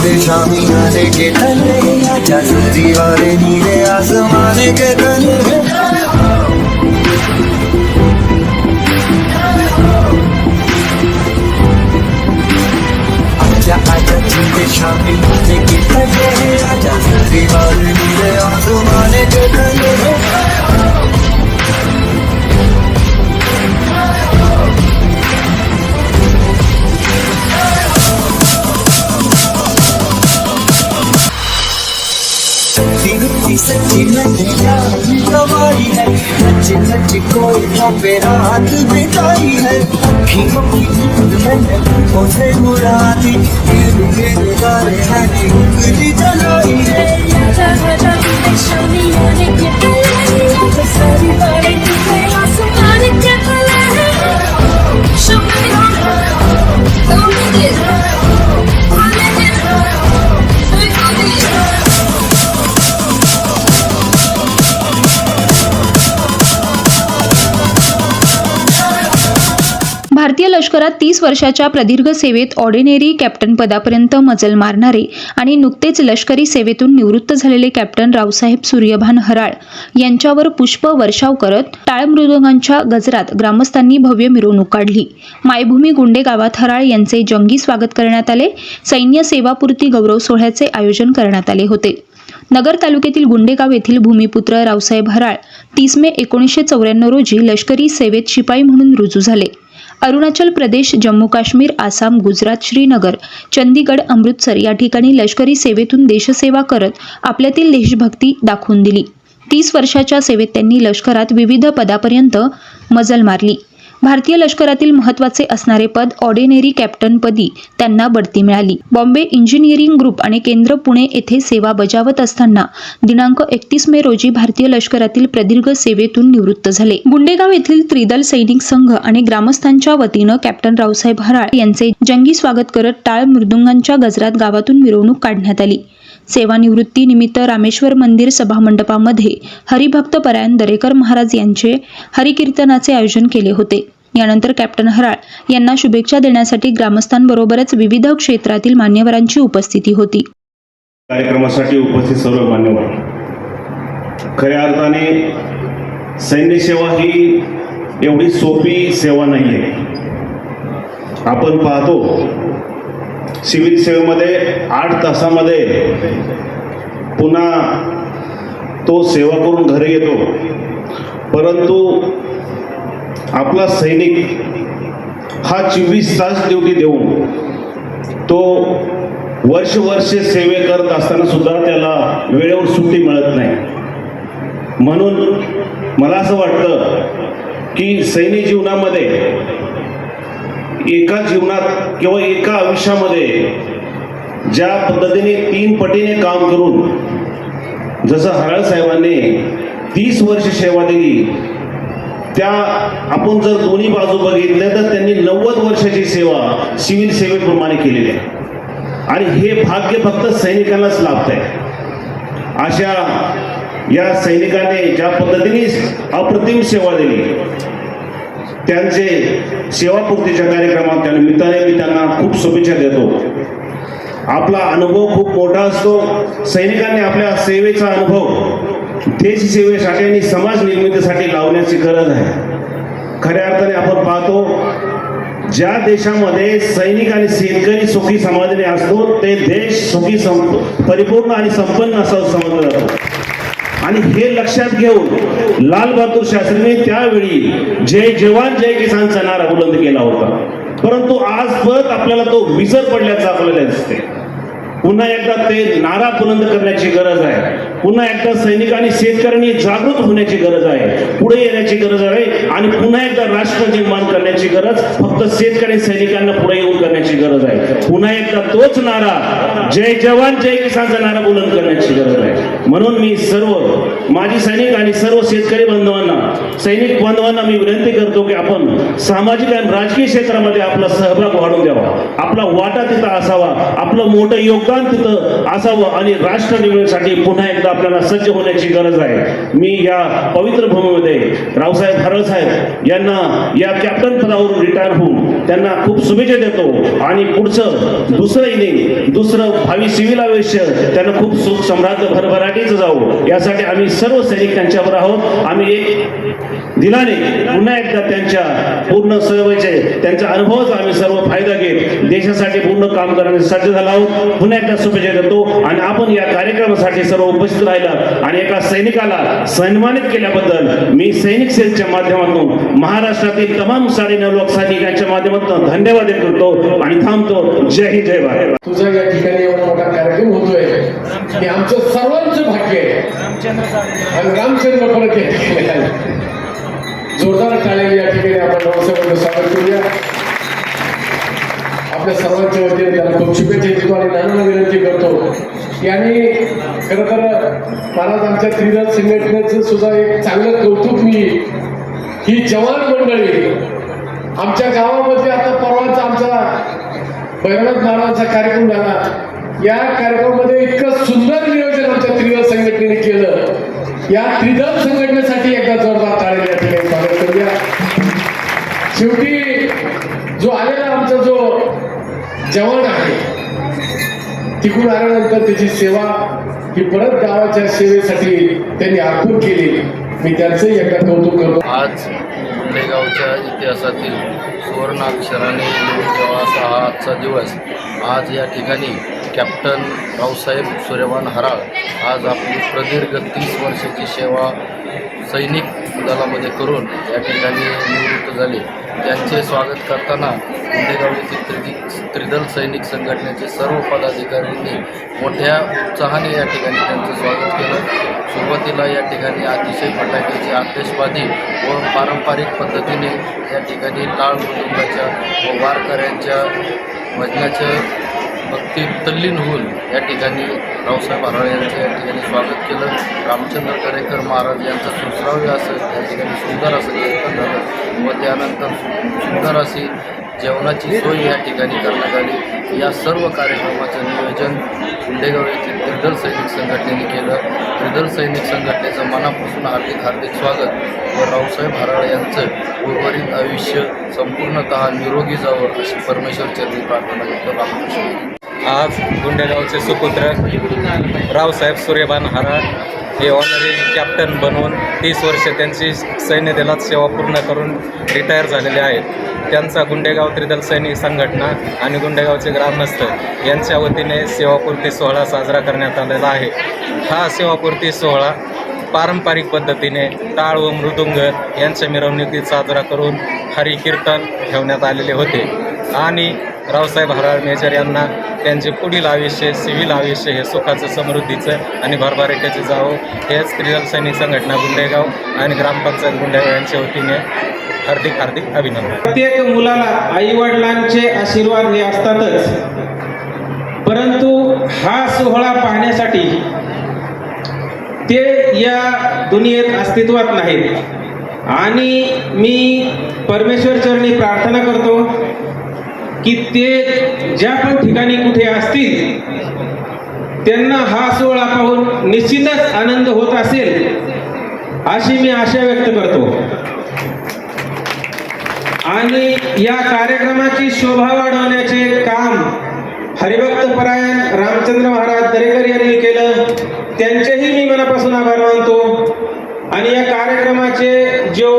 आजा जिंद शामी आने के तले आजा सजी वाले नीले आसमाने के तले आजा आजा जिंद शामी आने के तले आजा सजी वाले नीले आसमाने के तले सच्ची सच्ची नैया गवाई है नच नच कोई पे रात बिताई है अखियों की नींद मैंने उसे मुड़ा दी गिर गिर गारे हरी उंगली जलाई है राजा राजा विठ्ठल शामी आने के तले राजा सारी बारे निकले आसमान के तले शुक्र लष्करात तीस वर्षाच्या प्रदीर्घ सेवेत ऑर्डिनेरी कॅप्टन पदापर्यंत मजल मारणारे आणि नुकतेच लष्करी सेवेतून निवृत्त झालेले कॅप्टन रावसाहेब सूर्यभान हराळ यांच्यावर पुष्प वर्षाव करत टाळमृदंगांच्या गजरात ग्रामस्थांनी भव्य मिरवणूक काढली. मायभूमी गुंडे गावात हराळ यांचे जंगी स्वागत करण्यात आले. सैन्य सेवापूर्ती गौरव सोहळ्याचे आयोजन करण्यात आले होते. नगर तालुक्यातील गुंडेगाव येथील भूमिपुत्र रावसाहेब हराळ तीस मे एकोणीसशे चौऱ्याण्णव रोजी लष्करी सेवेत शिपाई म्हणून रुजू झाले. अरुणाचल प्रदेश जम्मू काश्मीर आसाम गुजरात श्रीनगर चंदीगड अमृतसर या ठिकाणी लष्करी सेवेतून देशसेवा करत आपल्यातील देशभक्ती दाखवून दिली. तीस वर्षाच्या सेवेत त्यांनी लष्करात विविध पदापर्यंत मजल मारली. भारतीय लष्करातील महत्त्वाचे असणारे पद ऑर्डिनेरी कॅप्टनपदी त्यांना बढती मिळाली. बॉम्बे इंजिनिअरिंग ग्रुप आणि केंद्र पुणे येथे सेवा बजावत असताना दिनांक एकतीस मे रोजी भारतीय लष्करातील प्रदीर्घ सेवेतून निवृत्त झाले. गुंडेगाव येथील त्रिदल सैनिक संघ आणि ग्रामस्थांच्या वतीनं कॅप्टन रावसाहेब हराळ यांचे जंगी स्वागत करत टाळ मृदुंगांच्या गजरात गावातून मिरवणूक काढण्यात आली. सेवानिवृत्तीनिमित्त रामेश्वर मंदिर सभामंडपामध्ये हरिभक्त परायण दरेकर महाराज यांचे हरिकीर्तनाचे आयोजन केले होते. यानंतर कॅप्टन हराळ यांना शुभेच्छा देण्यासाठी ग्रामस्थांबरोबरच विविध क्षेत्रातील मान्यवरांची उपस्थिती होती. कार्यक्रमासाठी उपस्थित सर्व मान्यवर खऱ्या अर्थाने सैन्य सेवा ही एवढी सोपी सेवा नाही आहे आपण पाहतो सिव्हिल सेवेमध्ये आठ तासामध्ये पुन्हा तो सेवा करून घरी येतो. परंतु आपला सैनिक हा चोवीस तास ड्युटी देऊन तो वर्ष वर्ष सेवे करत असताना सुद्धा त्याला वेळेवर सुट्टी मिळत नाही. म्हणून मला असं वाटतं की सैनिक जीवनामध्ये एका जीवनात किंवा एका आयुष्यामध्ये ज्या पद्धतीने तीन पटीने काम करून जसं हराळ साहेबांनी तीस वर्ष सेवा दिली त्या आपण जर दोन्ही बाजू बघितल्या तर त्यांनी नव्वद वर्षाची सेवा सिव्हिल सेवेप्रमाणे केलेली आहे. आणि हे भाग्य फक्त सैनिकांनाच लाभत आहे अशा या सैनिकाने ज्या पद्धतीने अप्रतिम सेवा दिली त्यांचे सेवापूर्तीच्या कार्यक्रमात त्या निमित्ताने मी त्यांना खूप शुभेच्छा देतो. आपला अनुभव खूप मोठा असतो. सैनिकांनी आपल्या सेवेचा अनुभव देश सेवेसाठी आणि समाज निर्मितीसाठी लावण्याची गरज आहे. खऱ्या अर्थाने आपण पाहतो ज्या देशामध्ये सैनिक आणि शेतकरी सुखी समाजाने असतो ते देश सुखी संप परिपूर्ण आणि संपन्न असं समजलं जातं आणि हे लक्षात घेऊन लाल बहादूर शास्त्रीने त्यावेळी जय जवान जय किसानचा नारा बुलंद केला होता. परंतु आज परत आपल्याला तो विसर पडल्याचं आपल्याला दिसते पुन्हा एकदा ते नारा बुलंद करण्याची गरज आहे. पुन्हा एकदा सैनिकांनी शेतकऱ्यांनी जागृत होण्याची गरज आहे. पुढे येण्याची गरज आहे आणि पुन्हा एकदा राष्ट्र निर्माण करण्याची गरज फक्त शेतकरी सैनिकांना पुढे येऊन करण्याची गरज आहे. पुन्हा एकदा तोच नारा जय जवान जय किसानचा नारा बुलंद करण्याची गरज आहे. म्हणून मी सर्व माजी सैनिक आणि सर्व शेतकरी बांधवांना सैनिक बांधवांना मी विनंती करतो की आपण सामाजिक आणि राजकीय क्षेत्रामध्ये आपला सहभाग वाढून द्यावा. आपला वाटा तिथं असावा आपलं मोठं योगदान तिथं असावं आणि राष्ट्र निर्मितीसाठी पुन्हा एकदा आपल्याला सज्ज होण्याची गरज आहे. मी या पवित्र भूमीमध्ये रावसाहेब हरळ साहेब यांना या कॅप्टन पदावरून रिटायर होऊन त्यांना खूप शुभेच्छा देतो. आणि पुढचं दुसरं इनिंग दुसरं भावी सिव्हिल आयुष्य त्यांना खूप सुख सम्राट भरभराटीचं जाऊ यासाठी आम्ही सर्व सैनिक त्यांच्यावर आहोत. आम्ही एक दिलाने पुन्हा एकदा त्यांच्या पूर्ण सेवेचे त्यांचा अनुभवच आम्ही सर्व फायदा घेत देशासाठी पूर्ण काम करण्यास सज्ज झाला आहोत. पुन्हा एकदा शुभेच्छा देतो. आणि आपण या कार्यक्रमासाठी सर्व उपस्थित राहिला आणि एका सैनिकाला सन्मानित केल्याबद्दल मी सैनिक सेलच्या माध्यमातून महाराष्ट्रातील तमाम साडेनऊ लोक सैनिकांच्या माध्यमातून धन्यवाद देत करतो आणि थांबतो. जय हिंद जय भारत. तुझा या ठिकाणी एवढा मोठा कार्यक्रम होतोय. हे आमचं सर्वांचं भाग्य आहे. आणि रामचंद्र परत जोरदार टाळ्या या ठिकाणी आपण रावसाहेबांचं स्वागत करूया. आपल्या सर्वांच्या वतीने त्याला खूप शुभेच्छा देतो आणि नाना विनंती करतो यांनी खरं तर महाराज आमच्या त्रिदल संघटनेचं सुद्धा एक चांगलं कौतुक मी ही जवान मंडळी आमच्या गावामध्ये आता परवाच आमचा भैरवनाथ महाराजांचा कार्यक्रम झाला. या कार्यक्रमामध्ये इतकं सुंदर नियोजन आमच्या त्रिदल संघटनेने केलं. या त्रिदल संघटनेसाठी एकदा जोरदार ताळे या ठिकाणी स्वागत करूया. शेवटी जो आलेला आमचा जो जवान आहे तिकडून आल्यानंतर त्याची सेवा ही परत गावाच्या सेवेसाठी त्यांनी अर्पण केली. मी त्यांचंही एकदा कौतुक करतो. आज मुंडेगावच्या इतिहासातील सुवर्णाक्षराने लिहून असा हा आजचा दिवस. आज या ठिकाणी कॅप्टन रावसाहेब सूर्यवान हराळ आज आपली प्रदीर्घ तीस वर्षाची सेवा सैनिक दलामध्ये करून या ठिकाणी निवृत्त झाले. त्यांचे स्वागत करताना गुंडेगाव येथील त्रिदी त्रिदल सैनिक संघटनेचे सर्व पदाधिकाऱ्यांनी मोठ्या उत्साहाने या ठिकाणी त्यांचं स्वागत केलं. सुरुवातीला या ठिकाणी अतिशय फटाक्याची आतिषबाजी व पारंपरिक पद्धतीने या ठिकाणी टाळ कुटुंबाच्या व वारकऱ्यांच्या भजनाच्या भक्तीत तल्लीन होऊन या ठिकाणी रावसाहेब आराळे यांचं या ठिकाणी स्वागत केलं. रामचंद्र करेकर महाराज यांचं सुश्राव्य असं या ठिकाणी सुंदर असं कीर्तन झालं व त्यानंतर सु- सुंदर अशी जेवणाची सोय या ठिकाणी करण्यात आली. या सर्व कार्यक्रमाचं नियोजन गुंडेगाव येथील त्रिदल सैनिक संघटनेने केलं. त्रिदल सैनिक संघटनेचं मनापासून हार्दिक हार्दिक स्वागत व रावसाहेब हराळ यांचं उर्वरित आयुष्य संपूर्णतः निरोगी जावं अशी परमेश्वर चरणी प्रार्थना करतो रामकृष्ण. आज गुंडेगावचे सुपुत्र रावसाहेब सूर्यबान हराळ हे ऑनरी कॅप्टन बनवून तीस वर्ष त्यांची सैन्य दलात सेवा पूर्ण करून रिटायर झालेले आहेत. त्यांचा गुंडेगाव त्रिदल सैनिक संघटना आणि गुंडेगावचे ग्रामस्थ यांच्या वतीने सेवापूर्ती सोहळा साजरा करण्यात आलेला आहे. हा सेवापूर्ती सोहळा पारंपरिक पद्धतीने टाळ व मृदुंग यांच्या मिरवणुकीत साजरा करून हरिकीर्तन ठेवण्यात आलेले होते. आणि रावसाहेब हराळ मेजर यांना त्यांचे पुढील आयुष्य सिव्हिल आयुष्य हे सुखाचं समृद्धीचं आणि भरभराटीचं जावं. हेच त्रिदल सैनिक संघटना गुंडेगाव आणि ग्रामपंचायत गुंडेगाव यांच्या वतीने हार्दिक हार्दिक अभिनंदन. प्रत्येक मुलाला आई वडिलांचे आशीर्वाद हे असतातच. परंतु हा सोहळा पाहण्यासाठी ते या दुनियेत अस्तित्वात नाहीत. आणि मी परमेश्वर चरणी प्रार्थना करतो की ते ज्या पण ठिकाणी कुठे असतील त्यांना हा सोहळा पाहून निश्चितच आनंद होत असेल अशी मी आशा व्यक्त करतो. आणि या कार्यक्रमाची शोभा वाढवण्याचे काम हरिभक्त परायण रामचंद्र महाराज दरेकर यांनी केलं त्यांचेही मी मनापासून आभार मानतो. आणि या कार्यक्रमाचे जो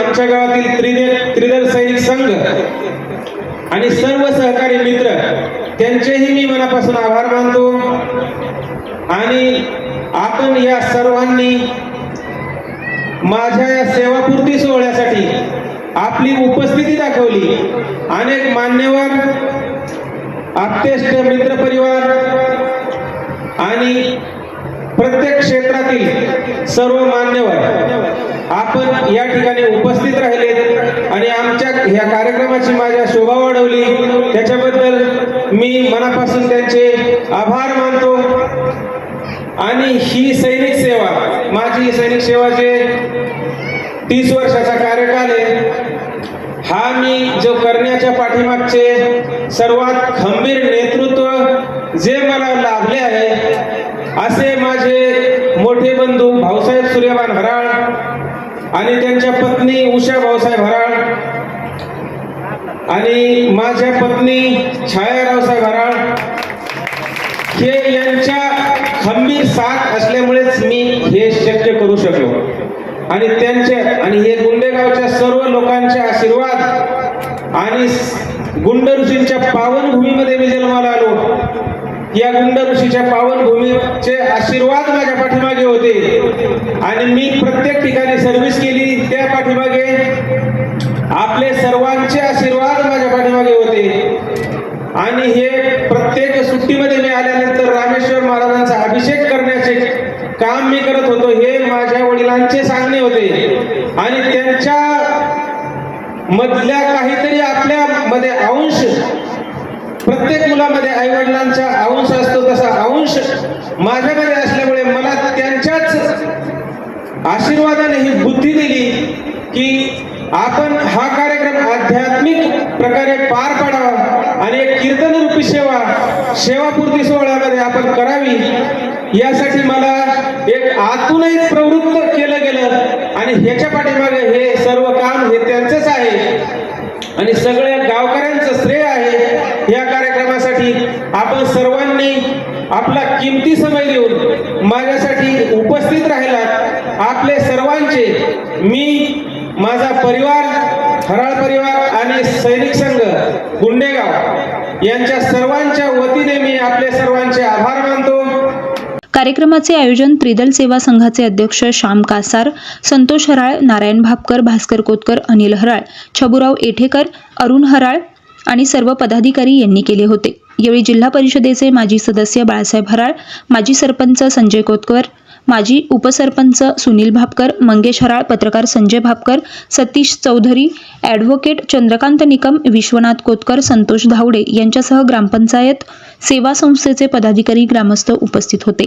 आमच्या गावातील त्रिदल त्रिदल सैनिक संघ आणि सर्व सहकारी मित्र त्यांचेही मी मनापासून आभार मानतो. आणि आपण या सर्वांनी माझ्या या सेवापूर्ती सोहळ्यासाठी आपली उपस्थिती दाखवली. अनेक मान्यवर आप्तेष्ट मित्रपरिवार आणि प्रत्येक क्षेत्रातील सर्व मान्यवर आपण या ठिकाणी उपस्थित राहिले आणि आमच्या ह्या कार्यक्रमाची माझ्या शोभा वाढवली. त्याच्याबद्दल मी मनापासून त्यांचे आभार मानतो. आणि ही सैनिक सेवा माझी सैनिक सेवा जे तीस वर्षाचा कार्यकाल आहे हा मी जो करण्याच्या पाठीमागचे सर्वात खंबीर नेतृत्व जे मला लाभले आहे असे माझे मोठे बंधू भाऊसाहेब सूर्यवान हराळ आणि त्यांच्या पत्नी उषा भाऊसाहेब हराळ आणि माझ्या पत्नी छाया रावसाहेब हराळ हे यांच्या खंबीर साथ असल्यामुळेच मी हे शक्य करू शकलो. आणि त्यांच्या आणि हे गुंडेगावच्या सर्व लोकांचे आशीर्वाद आणि गुंड ऋषींच्या पावनभूमीमध्ये मी जन्माला आलो. या गुंड ऋषीच्या पावनभूमीचे आशीर्वाद माझ्या पाठीमागे होते. आणि मी प्रत्येक ठिकाणी सर्व्हिस केली त्या पाठीमागे आपले सर्वांचे आशीर्वाद माझ्या पाठीमागे होते. आणि हे प्रत्येक सुट्टीमध्ये मी आल्यानंतर रामेश्वर महाराजांचा अभिषेक करण्याचे काम मी करत होतो हे माझ्या वडिलांचे सांगणे होते. आणि त्यांच्या मधल्या काहीतरी आपल्या मध्ये अंश प्रत्येक मुलामध्ये आई वडिलांचा अंश असतो तसा अंश माझ्यामध्ये असल्यामुळे मला त्यांच्याच आशीर्वादाने ही बुद्धी दिली की आपण हा कार्यक्रम आध्यात्मिक प्रकारे पार पाडावा आणि एक कीर्तनरूपी सेवा सेवापूर्ती सोहळ्यामध्ये आपण करावी यासाठी मला एक आतूनही प्रवृत्त केलं गेलं आणि ह्याच्या पाठीमागे हे सर्व काम हे त्यांचंच आहे. आणि सगळे गावकऱ्यांचं श्रेय आहे या कार्यक्रमासाठी आपण सर्वांनी आपला किमती समय देऊन माझ्यासाठी उपस्थित राहिलात. आपले सर्वांचे मी माझा परिवार हराळ परिवार परिवार आणि सैनिक संघ गुंडेगाव यांच्या सर्वांच्या वतीने मी आपले सर्वांचे आभार मानतो. कार्यक्रमाचे आयोजन त्रिदल सेवा संघाचे अध्यक्ष श्याम कासार संतोष हराळ नारायण भापकर भास्कर कोतकर अनिल हराळ छबुराव एठेकर अरुण हराळ आणि सर्व पदाधिकारी यांनी केले होते. यावेळी जिल्हा परिषदेचे माजी सदस्य बाळासाहेब हराळ माजी सरपंच संजय कोतकर माजी उपसरपंच सुनील भापकर मंगेश हराळ पत्रकार संजय भापकर सतीश चौधरी ॲडव्होकेट चंद्रकांत निकम विश्वनाथ कोतकर संतोष धावडे यांच्यासह ग्रामपंचायत सेवा संस्थेचे पदाधिकारी ग्रामस्थ उपस्थित होते.